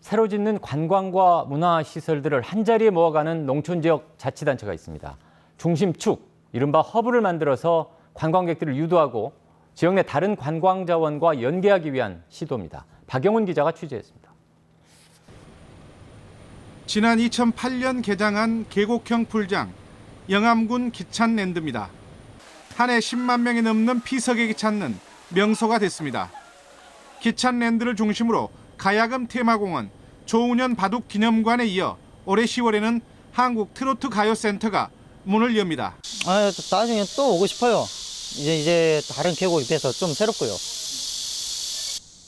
새로 짓는 관광과 문화 시설들을 한 자리에 모아가는 농촌 지역 자치단체가 있습니다. 중심축, 이른바 허브를 만들어서 관광객들을 유도하고 지역 내 다른 관광 자원과 연계하기 위한 시도입니다. 박영훈 기자가 취재했습니다. 지난 2008년 개장한 계곡형 풀장 영암군 기찬랜드입니다. 한 해 10만 명이 넘는 피서객이 찾는 명소가 됐습니다. 기찬랜드를 중심으로 가야금 테마공원, 조은현 바둑 기념관에 이어 올해 10월에는 한국 트로트 가요 센터가 문을 엽니다. 아, 나중에 또 오고 싶어요. 이제 이제 다른 계곡에 비해서 좀 새롭고요.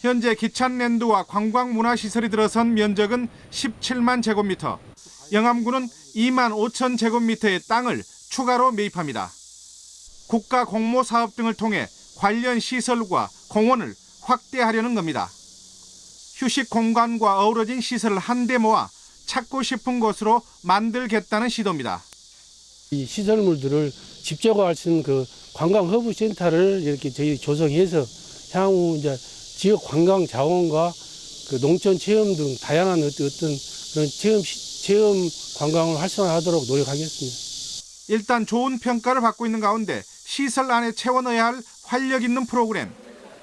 현재 기찬랜드와 관광문화시설이 들어선 면적은 17만 제곱미터, 영암군은 2만 5천 제곱미터의 땅을 추가로 매입합니다. 국가 공모 사업 등을 통해 관련 시설과 공원을 확대하려는 겁니다. 휴식 공간과 어우러진 시설을 한데 모아 찾고 싶은 곳으로 만들겠다는 시도입니다. 이 시설물들을 집적화할 수 있는 그 관광 허브 센터를 이렇게 저희 조성해서 향후 이제 지역 관광 자원과 그 농촌 체험 등 다양한 어떤 그런 체험 시- 체험 관광을 활성화하도록 노력하겠습니다. 일단 좋은 평가를 받고 있는 가운데 시설 안에 채워 넣어야 할 활력 있는 프로그램,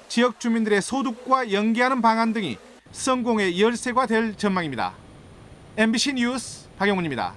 지역 주민들의 소득과 연계하는 방안 등이 성공의 열쇠가 될 전망입니다. MBC 뉴스 박영훈입니다.